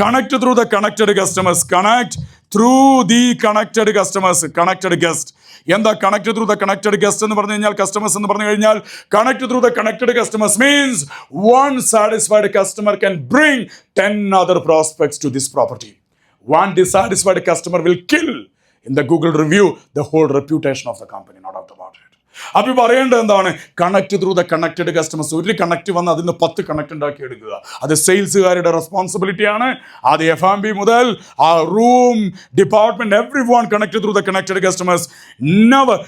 Connect through the connected customers connect through the connected customers connected guest എന്താ connect through the connected guest എന്ന് പറഞ്ഞു കഴിഞ്ഞാൽ customers എന്ന് പറഞ്ഞു കഴിഞ്ഞാൽ connect through the connected customers means one satisfied customer can bring ten other prospects to this property one dissatisfied customer will kill in the Google review the whole reputation of the company not out the it. അപ്പോൾ പറയേണ്ടത് എന്താണ്? Connect through the connected customers ഒരു connect വന്ന് അതിന് പത്ത് connect ഉണ്ടാക്കി എടുക്കുക. അത് സെയിൽസുകാരുടെ റെസ്പോൺസിബിലിറ്റിയാണ് അത് എഫ് ആം ബി മുതൽ ആ room department everyone connect through the connected customers never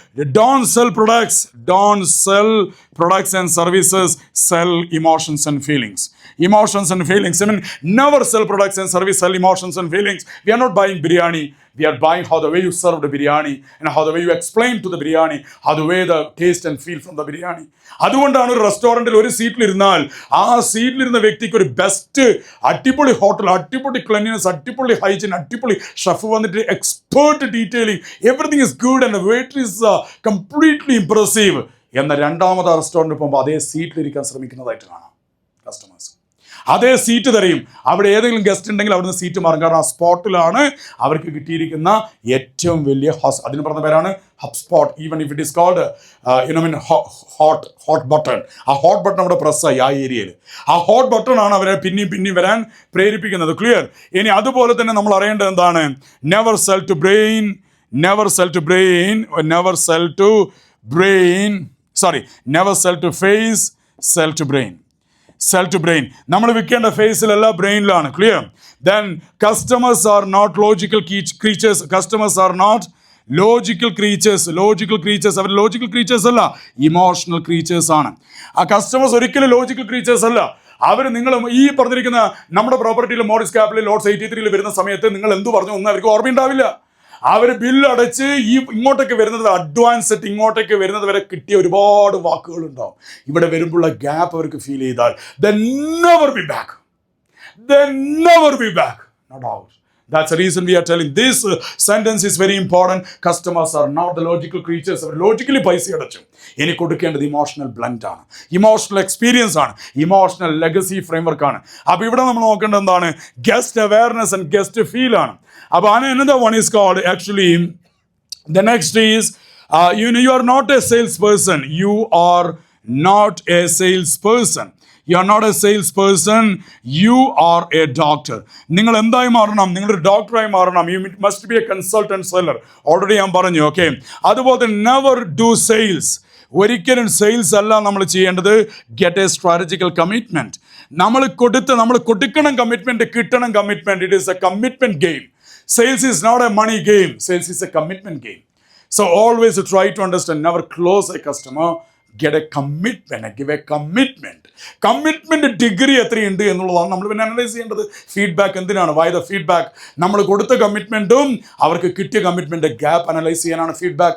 don't sell products don't sell products and services, sell emotions and feelings. emotions and feelings. I mean, never sell products and services, sell emotions and feelings. We are not buying biryani. We are buying how the way you serve the biryani and how the way you explain to the biryani, how the way the taste and feel from the biryani. അതുകൊണ്ടാണ് ഒരു റെസ്റ്റോറന്റിൽ ഒരു സീറ്റിലിരുന്നാൽ ആ സീറ്റിലിരുന്ന വ്യക്തിക്ക് ഒരു best അടിപൊളി hotel അടിപൊളി cleanliness അടിപൊളി ഹൈജീൻ അടിപൊളി ഷെഫ് വന്നിട്ട് expert detailing everything is good and wait is completely impressive എന്ന രണ്ടാമത് റെസ്റ്റോറന്റ് പോകുമ്പോൾ അതേ സീറ്റിലിരിക്കാൻ ശ്രമിക്കുന്നതായിട്ട് കാണാം കസ്റ്റമേഴ്സ് അതേ സീറ്റ് തരയും. അവിടെ ഏതെങ്കിലും ഗസ്റ്റ് ഉണ്ടെങ്കിൽ അവിടുന്ന് സീറ്റ് മാറും. കാരണം ആ സ്പോട്ടിലാണ് അവർക്ക് കിട്ടിയിരിക്കുന്ന ഏറ്റവും വലിയ ഹോസ് അതിന് പറഞ്ഞ പേരാണ് hub spot even if it is cold you know mean hot hot button ആ ഹോട്ട് ബട്ടൺ അവിടെ പ്രസ്സായി ആ ഏരിയയിൽ. ആ ഹോട്ട് ബട്ടൺ ആണ് അവരെ പിന്നെയും പിന്നെയും വരാൻ പ്രേരിപ്പിക്കുന്നത്. ക്ലിയർ ഇനി അതുപോലെ തന്നെ നമ്മൾ അറിയേണ്ടത് എന്താണ്? Never sell to brain never sell to brain never sell to brain sorry never sell to face sell to brain sell to brain നമ്മൾ വിൽക്കേണ്ട ഫേസിലല്ല ബ്രെയിനിലാണ് clear then customers are not logical creatures customers are not logical creatures logical creatures our logical creatures അല്ല emotional creatures ആണ്. ആ customers ഒരിക്കലും logical creatures അല്ല. അവർ നിങ്ങൾ ഈ പറഞ്ഞിരിക്കുന്ന നമ്മുടെ പ്രോപ്പർട്ടിയിൽ മോഡിസ് ക്യാപിറ്റൽ ലോഡ്സ് എയ്റ്റി ത്രീയിൽ വരുന്ന സമയത്ത് നിങ്ങൾ എന്ത് പറഞ്ഞു? ഒന്നും അവർക്ക് ഓർമ്മയുണ്ടാവില്ല. അവർ ബില്ലടച്ച് ഈ ഇങ്ങോട്ടേക്ക് വരുന്നത് അഡ്വാൻസ് ആയിട്ട് ഇങ്ങോട്ടേക്ക് വരുന്നത് വരെ കിട്ടിയ ഒരുപാട് വാക്കുകൾ ഉണ്ടാവും ഇവിടെ വരുമ്പോഴുള്ള ഗ്യാപ്പ് അവർക്ക് ഫീൽ ചെയ്താൽ the never be back the never be back not doubt Reason we are telling this uh, sentence is very important. Customers are not the logical creatures. അവർ ലോജിക്കലി പൈസ അടച്ചു ഇനി കൊടുക്കേണ്ടത് ഇമോഷണൽ ബ്ലൻഡ് ആണ് emotional experience ആണ് emotional legacy framework ആണ് അപ്പോൾ ഇവിടെ നമ്മൾ നോക്കേണ്ടത് എന്താണ് guest awareness and guest feel ആണ് അപ്പോൾ ആണ് എന്നതാ one is cold actually The next is, uh, you know, you are not a salesperson. You are not a salesperson. Are not a sales person you are a doctor നിങ്ങൾ എന്തായി മാറണം? നിങ്ങളൊരു ഡോക്ടറായി മാറണം. You must be a consultant seller already ഞാൻ പറഞ്ഞു okay അതുപോലെ തന്നെ നെവർ ഡു സെയിൽസ് ഒരിക്കലും സെയിൽസ് അല്ല നമ്മൾ ചെയ്യേണ്ടത്. ഗെറ്റ് എ സ്ട്രാറ്റജിക്കൽ കമ്മിറ്റ്മെന്റ് നമ്മൾ കൊടുത്ത് നമ്മൾ കൊടുക്കണം കമ്മിറ്റ്മെന്റ് കിട്ടണം commitment it is a commitment game sales is not a money game sales is a commitment game so always try to understand never close a customer. Get a commitment. Give a commitment. Commitment degree എത്രയുണ്ട് എന്നുള്ളതാണ് നമ്മൾ പിന്നെ analyse ചെയ്യേണ്ടത് feedback എന്തിനാണ് why the feedback നമ്മൾ കൊടുത്ത കമ്മിറ്റ്മെന്റും അവർക്ക് കിട്ടിയ കമ്മിറ്റ്മെന്റ് ഗ്യാപ്പ് അനലൈസ് ചെയ്യാനാണ് ഫീഡ്ബാക്ക്